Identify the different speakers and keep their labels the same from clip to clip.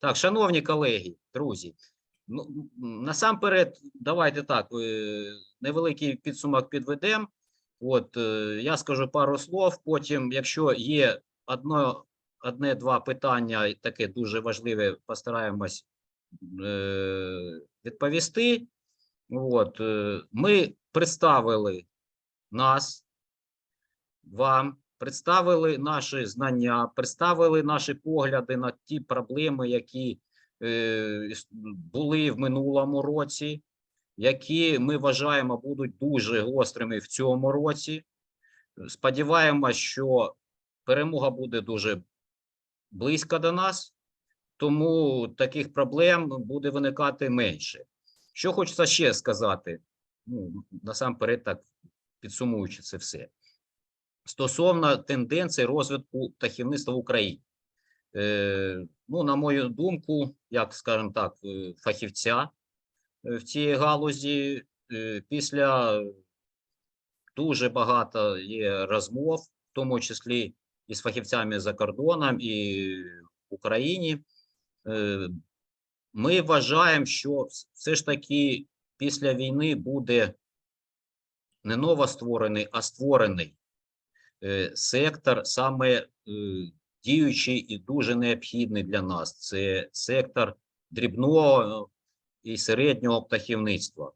Speaker 1: Так, шановні колеги, друзі, ну, насамперед, давайте так, е, невеликий підсумок підведемо. От е, я скажу пару слов. Потім, якщо є одне-два питання, таке дуже важливе, постараємось е, відповісти. От, ми представили нас вам, представили наші знання, представили наші погляди на ті проблеми, які е, були в минулому році, які ми вважаємо будуть дуже гострими в цьому році. Сподіваємось, що перемога буде дуже близько до нас, тому таких проблем буде виникати менше. Що хочеться ще сказати, ну, насамперед, так підсумуючи це все стосовно тенденцій розвитку птахівництва в Україні. Е, ну, на мою думку, як скажімо так, е, фахівця е, в цій галузі, після дуже багато є розмов, в тому числі і з фахівцями за кордоном, і в Україні. Ми вважаємо, що все ж таки після війни буде не новостворений, а створений сектор саме е, діючий і дуже необхідний для нас. Це сектор дрібного і середнього птахівництва.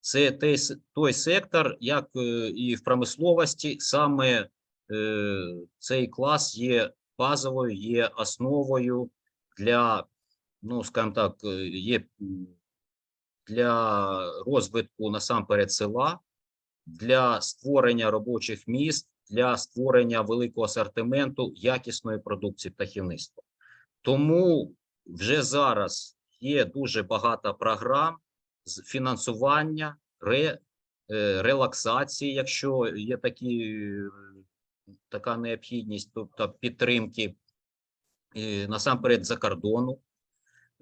Speaker 1: Це той, той сектор, як е, і в промисловості, саме е, цей клас є базовою, є основою для, ну скажімо так, е, є для розвитку насамперед села, для створення робочих місць, для створення великого асортименту якісної продукції птахівництва. Тому вже зараз є дуже багато програм з фінансування, ре, е, релаксації, якщо є такі, е, така необхідність, тобто підтримки насамперед за кордону.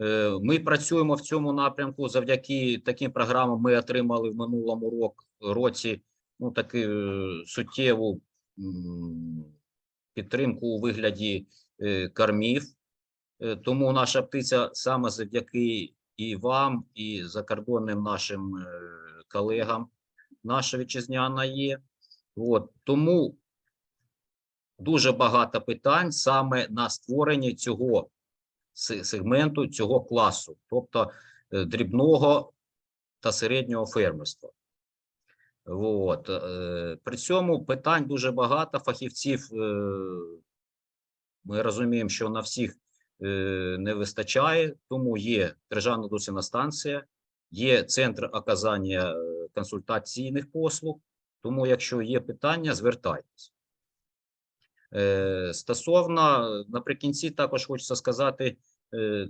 Speaker 1: Е, Ми працюємо в цьому напрямку. Завдяки таким програмам ми отримали в минулому році ну, таку суттєву підтримку у вигляді е, кормів. Е, Тому наша птиця саме завдяки і вам, і закордонним нашим е, колегам, наша вітчизняна є. От, тому дуже багато питань саме на створенні цього сегменту, цього класу, тобто дрібного та середнього фермерства. От. е, При цьому питань дуже багато фахівців. е, Ми розуміємо, що на всіх е, не вистачає, тому є державна досвідна станція, є центр оказання е, консультаційних послуг. Тому, якщо є питання, звертайтесь. Стосовно наприкінці, також хочеться сказати,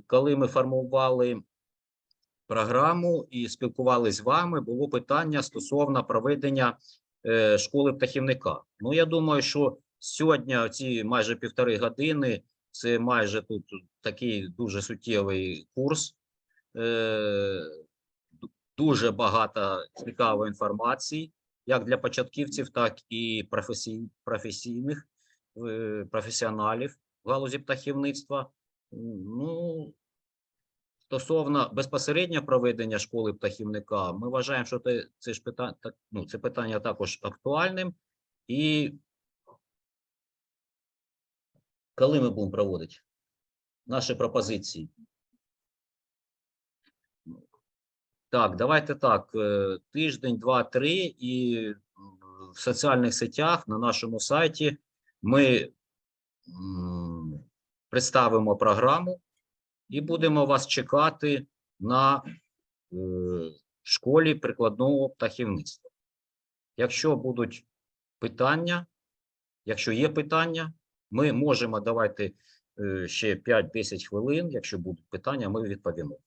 Speaker 1: коли ми формували програму і спілкувалися з вами, було питання стосовно проведення е, школи птахівника. Ну, я думаю, що сьогодні ці майже півтори години це майже тут такий дуже суттєвий курс. Е, дуже багато цікавої інформації, як для початківців, так і професій, професійних професіоналів в галузі птахівництва. Ну, Стосовно безпосередньо проведення школи птахівника, ми вважаємо, що це, ж питання, ну, це питання також актуальним. І коли ми будемо проводити наші пропозиції? Так, давайте так. е, Тиждень, два, три, і в соціальних сетях на нашому сайті ми представимо програму і будемо вас чекати на е, школі прикладного птахівництва. Якщо будуть питання, якщо є питання, ми можемо давайте е, ще 5-10 хвилин. Якщо будуть питання, ми відповімо.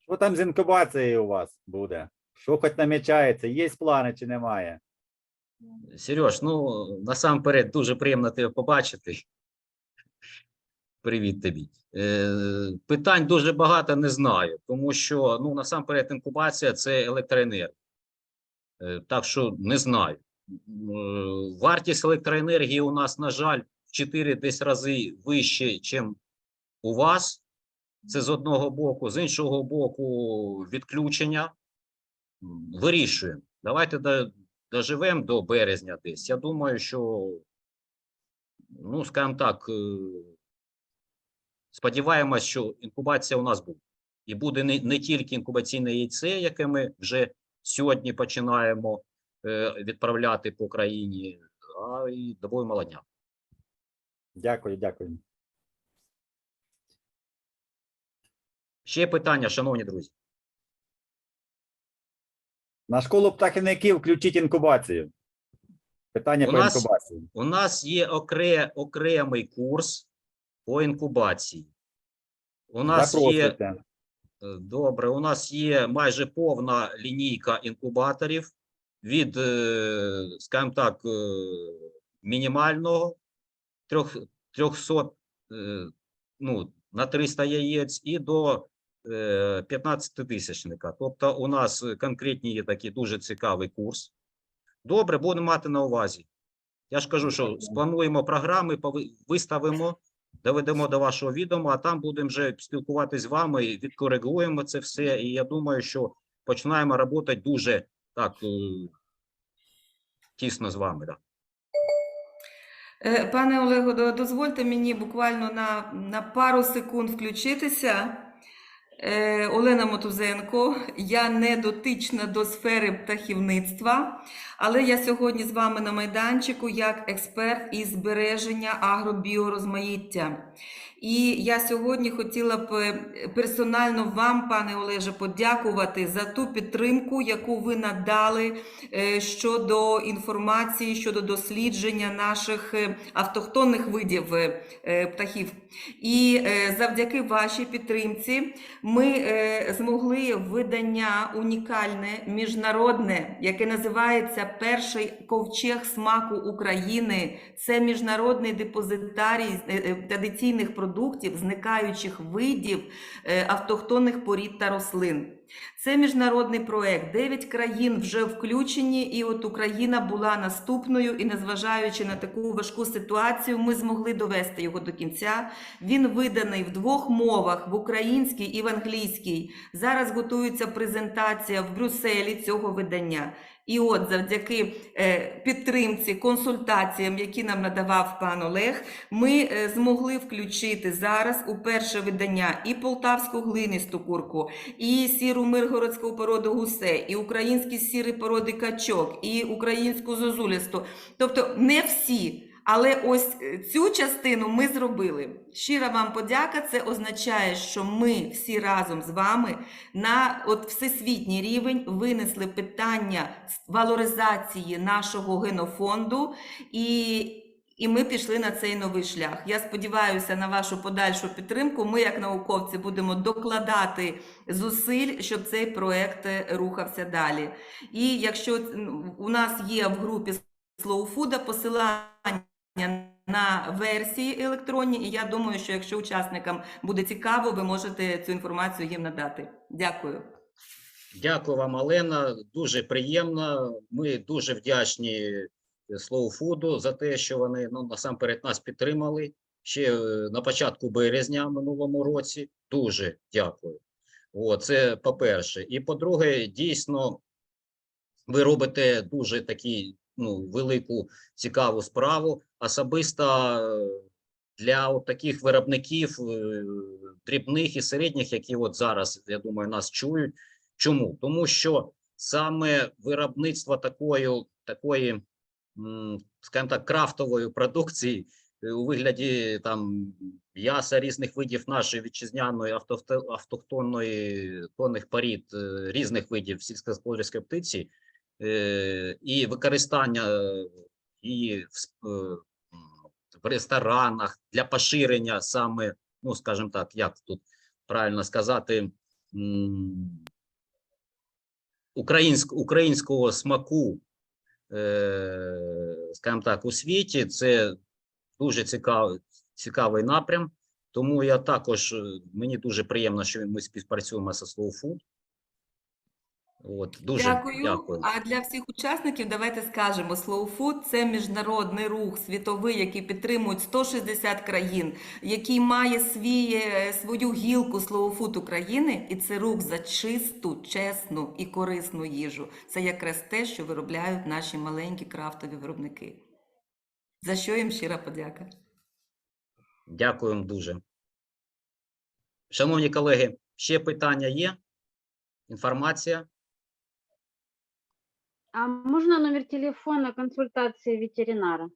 Speaker 2: Що там з інкубацією у вас буде? Що хоч намічається? Є плани чи немає?
Speaker 1: Сереж, ну насамперед дуже приємно тебе побачити. Привіт тобі. Е, питань дуже багато не знаю, тому що ну насамперед інкубація це електроенергія. Е, так що не знаю. Е, Вартість електроенергії у нас, на жаль, в 4 десь рази вище, ніж у вас. Це з одного боку, з іншого боку, відключення. Вирішуємо. Давайте доживемо до березня десь. Я думаю, що, ну, скажімо так, е, сподіваємось, що інкубація у нас буде. І буде не, не тільки інкубаційне яйце, яке ми вже сьогодні починаємо е, відправляти по країні, а й добою молодня.
Speaker 2: Дякую, дякую.
Speaker 1: Ще питання, шановні друзі.
Speaker 2: На школу птахівників включіть інкубацію. Питання
Speaker 1: У
Speaker 2: по
Speaker 1: нас-
Speaker 2: інкубації.
Speaker 1: У нас є окре, окремий курс по інкубації. У нас є Е, Добре, у нас є майже повна лінійка інкубаторів від, е, скажімо так, е, мінімального трьох- 300 е, ну, на 300 яєць і до 15 тисячника. Тобто у нас конкретні є такий дуже цікавий курс. Добре, будемо мати на увазі. Я ж кажу, що сплануємо програми, виставимо, доведемо до вашого відома, а там будемо вже спілкуватися з вами, відкоригуємо це все. І я думаю, що починаємо працювати дуже так е, тісно з вами. Да.
Speaker 3: Е, Пане Олегу, дозвольте мені буквально на, на пару секунд включитися. Е, Олена Мотузенко, я не дотична до сфери птахівництва, але я сьогодні з вами на майданчику як експерт із збереження агробіорозмаїття. І я сьогодні хотіла б е, персонально вам, пане Олеже, подякувати за ту підтримку, яку ви надали е, щодо інформації, щодо дослідження наших е, автохтонних видів птахів. І завдяки вашій підтримці ми змогли видання унікальне міжнародне, яке називається Перший ковчег смаку України. Це міжнародний депозитарій традиційних продуктів, зникаючих видів е, автохтонних порід та рослин. Це міжнародний проект. Дев'ять країн вже включені, і от Україна була наступною. І незважаючи на таку важку ситуацію, ми змогли довести його до кінця. Він виданий в двох мовах: в українській і в англійській. Зараз готується презентація в Брюсселі цього видання. І от завдяки е, підтримці, консультаціям, які нам надавав пан Олег, ми е, змогли включити зараз у перше видання і полтавську глинисту курку, і сіру миргородську породу гусей, і українські сірі породи качок, і українську зозулісту. Тобто не всі. Але ось е, цю частину ми зробили. Щира вам подяка. Це означає, що ми всі разом з вами на от всесвітній рівень винесли питання валоризації нашого генофонду і. І ми пішли на цей новий шлях. Я сподіваюся на вашу подальшу підтримку. Ми, як науковці, будемо докладати зусиль, щоб цей проект е, рухався далі. І якщо у нас є в групі Slow Food посилання на версії електронні, і я думаю, що якщо учасникам буде цікаво, ви можете цю інформацію їм надати. Дякую.
Speaker 1: Дякую вам, Олена. Дуже приємно. Ми дуже вдячні Slow Food за те, що вони ну, насамперед нас підтримали ще е, на початку березня минулому році. Дуже дякую. О, це по-перше. І по-друге, дійсно, ви робите дуже такі ну, велику цікаву справу. Особисто е, для от таких виробників е, дрібних і середніх, які от зараз, я думаю, нас чують. Чому? Тому що саме виробництво такої, такої скажімо так, крафтової продукції е, у вигляді там м'яса різних видів нашої вітчизняної автохто- автохтонної тонних порід е, різних видів сільськогосподарської птиці е, і використання її в, ресторанах для поширення саме, ну скажімо так, як тут правильно сказати, українського смаку, скажімо так, у світі, це дуже цікавий, цікавий напрям. Тому я також, е, мені дуже приємно, що ми співпрацюємо з Food. От, дуже
Speaker 3: Дякую.
Speaker 1: дякую.
Speaker 3: А для всіх учасників давайте скажемо: Slow Food – це міжнародний рух світовий, який підтримують 160 країн, який має свій, е, свою гілку Slow Food України, і це рух за чисту, чесну і корисну їжу. Це якраз те, що виробляють наші маленькі крафтові виробники. За що їм щира подяка.
Speaker 1: Дякуємо дуже. Шановні колеги, ще питання є? Інформація?
Speaker 4: А можно номер телефона консультации ветеринара?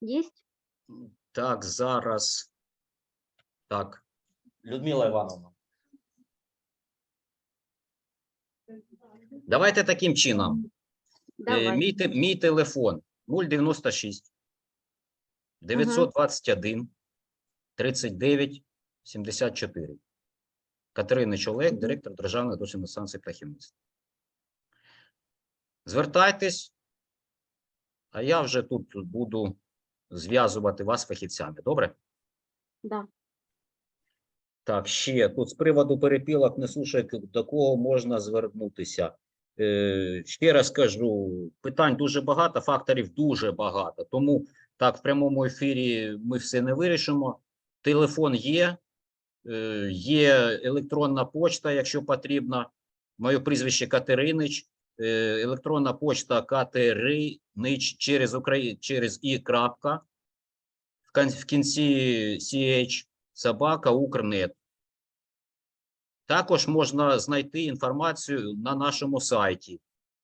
Speaker 4: Есть?
Speaker 1: Так, зараз. Так. Людмила Івановна. Давайте таким чином. Е,
Speaker 4: Давай.
Speaker 1: Мій, те- мій телефон 096 921 39 74. Катеринич Олег, директор Державної дослідної станції птахівництва. Звертайтесь, а я вже тут буду зв'язувати вас з фахівцями. Добре?
Speaker 4: Да.
Speaker 1: Так, ще тут з приводу перепілок не несушок, до кого можна звернутися. Е, ще раз кажу, питань дуже багато, факторів дуже багато. Тому так, в прямому ефірі ми все не вирішимо. Телефон є, е, є електронна почта, якщо потрібно. Моє прізвище Катеринич, електронна почта Катеринич через Украї... через і крапка. В кінці CH собака Укрнет. Також можна знайти інформацію на нашому сайті.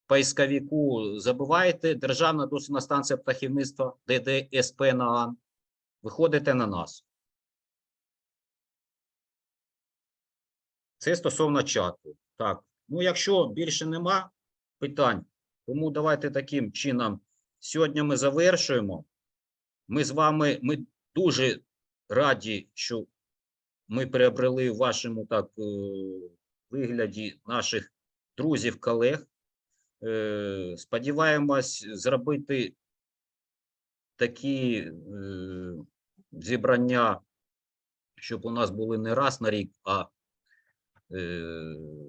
Speaker 1: В поисковику забиваєте Державна дослідна станція птахівництва ДДСП НААН. Виходите на нас. Це стосовно чату. Так, ну якщо більше нема питань, тому давайте таким чином. Сьогодні ми завершуємо. Ми з вами ми дуже раді, що ми приобрели в вашому так е, вигляді наших друзів, колег. Е, Сподіваємось зробити такі е, зібрання, щоб у нас були не раз на рік, а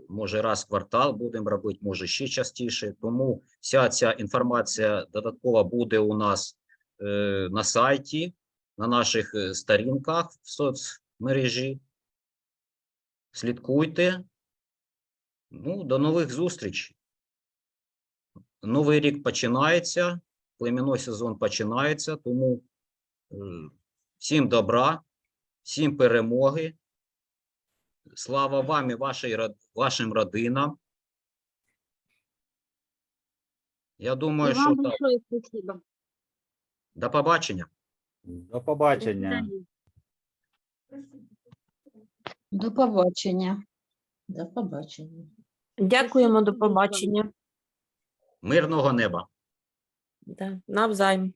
Speaker 1: може раз в квартал будемо робити, може ще частіше. Тому вся ця інформація додаткова буде у нас е, на сайті, на наших е, сторінках в соцмережі. Слідкуйте. Ну, до нових зустрічей. Новий рік починається, племінний сезон починається, тому е, всім добра, всім перемоги. Слава вам і вашій, вашим родинам. Я думаю, що так.
Speaker 4: спасибо.
Speaker 1: До побачення.
Speaker 2: До
Speaker 4: До
Speaker 2: побачення.
Speaker 5: До побачення. До побачення.
Speaker 6: Дякуємо, до побачення.
Speaker 1: Мирного неба.
Speaker 6: Да, навзаєм.